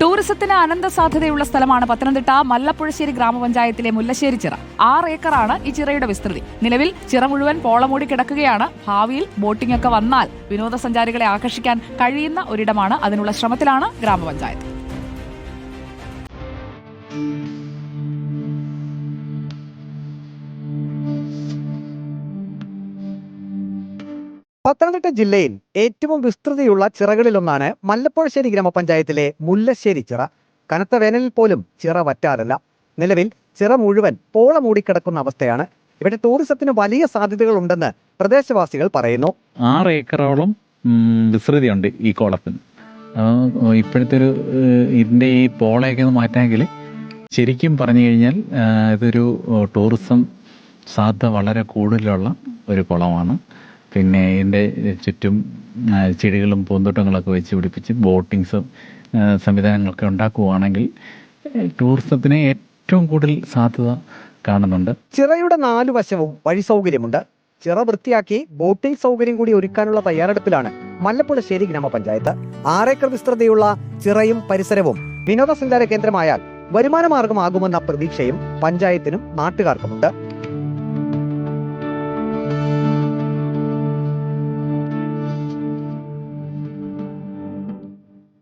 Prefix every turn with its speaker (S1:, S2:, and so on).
S1: ടൂറിസത്തിന് അനന്ത സാധ്യതയുള്ള സ്ഥലമാണ് പത്തനംതിട്ട മല്ലപ്പുഴശ്ശേരി ഗ്രാമപഞ്ചായത്തിലെ മുല്ലശ്ശേരി ചിറ. ആറ് ഏക്കറാണ് ഈ ചിറയുടെ വിസ്തൃതി. നിലവിൽ ചിറ മുഴുവൻ പോളമൂടി കിടക്കുകയാണ്. ഭാവിയിൽ ബോട്ടിംഗ് ഒക്കെ വന്നാൽ വിനോദസഞ്ചാരികളെ ആകർഷിക്കാൻ കഴിയുന്ന ഒരിടമാണ് അതിനുള്ള ശ്രമത്തിലാണ് ഗ്രാമപഞ്ചായത്ത്.
S2: പത്തനംതിട്ട ജില്ലയിൽ ഏറ്റവും വിസ്തൃതിയുള്ള ചിറകളിലൊന്നാണ് മല്ലപ്പുഴശ്ശേരി ഗ്രാമപഞ്ചായത്തിലെ മുല്ലശ്ശേരി ചിറ. കനത്ത വേനലിൽ പോലും ചിറ വറ്റാറില്ല. നിലവിൽ ചിറ മുഴുവൻ പോള മൂടിക്കിടക്കുന്ന അവസ്ഥയാണ്. ഇവിടെ ടൂറിസത്തിന് വലിയ സാധ്യതകൾ ഉണ്ടെന്ന് പ്രദേശവാസികൾ പറയുന്നു.
S3: ആറ് ഏക്കറോളം വിസ്തൃതിയുണ്ട് ഈ കോളത്തിന് ഇപ്പോഴത്തെ ഒരു ഇതിന്റെ ഈ പോളയൊക്കെ ഒന്ന് മാറ്റാമെങ്കിൽ ശരിക്കും പറഞ്ഞു കഴിഞ്ഞാൽ ഇതൊരു ടൂറിസം സാധ്യത വളരെ കൂടുതലുള്ള ഒരു കുളമാണ്. പിന്നെ ഇതിന്റെ ചുറ്റും ചെടികളും പൂന്തോട്ടങ്ങളൊക്കെ വെച്ച് പിടിപ്പിച്ച് ബോട്ടിങ്സും സംവിധാനങ്ങളൊക്കെ ഉണ്ടാക്കുകയാണെങ്കിൽ ടൂറിസത്തിന് ഏറ്റവും കൂടുതൽ സാധ്യത കാണുന്നുണ്ട്.
S2: ചിറയുടെ നാലു വശവും വഴി സൗകര്യമുണ്ട്. ചിറ വൃത്തിയാക്കി ബോട്ടിംഗ് സൗകര്യം കൂടി ഒരുക്കാനുള്ള തയ്യാറെടുപ്പിലാണ് മല്ലപ്പുഴശ്ശേരി ഗ്രാമപഞ്ചായത്ത്. ആറേക്കർ വിസ്തൃതിയുള്ള ചിറയും പരിസരവും വിനോദസഞ്ചാര കേന്ദ്രമായാൽ വരുമാന മാർഗമാകുമെന്ന പ്രതീക്ഷയും പഞ്ചായത്തിനും നാട്ടുകാർക്കുമുണ്ട്.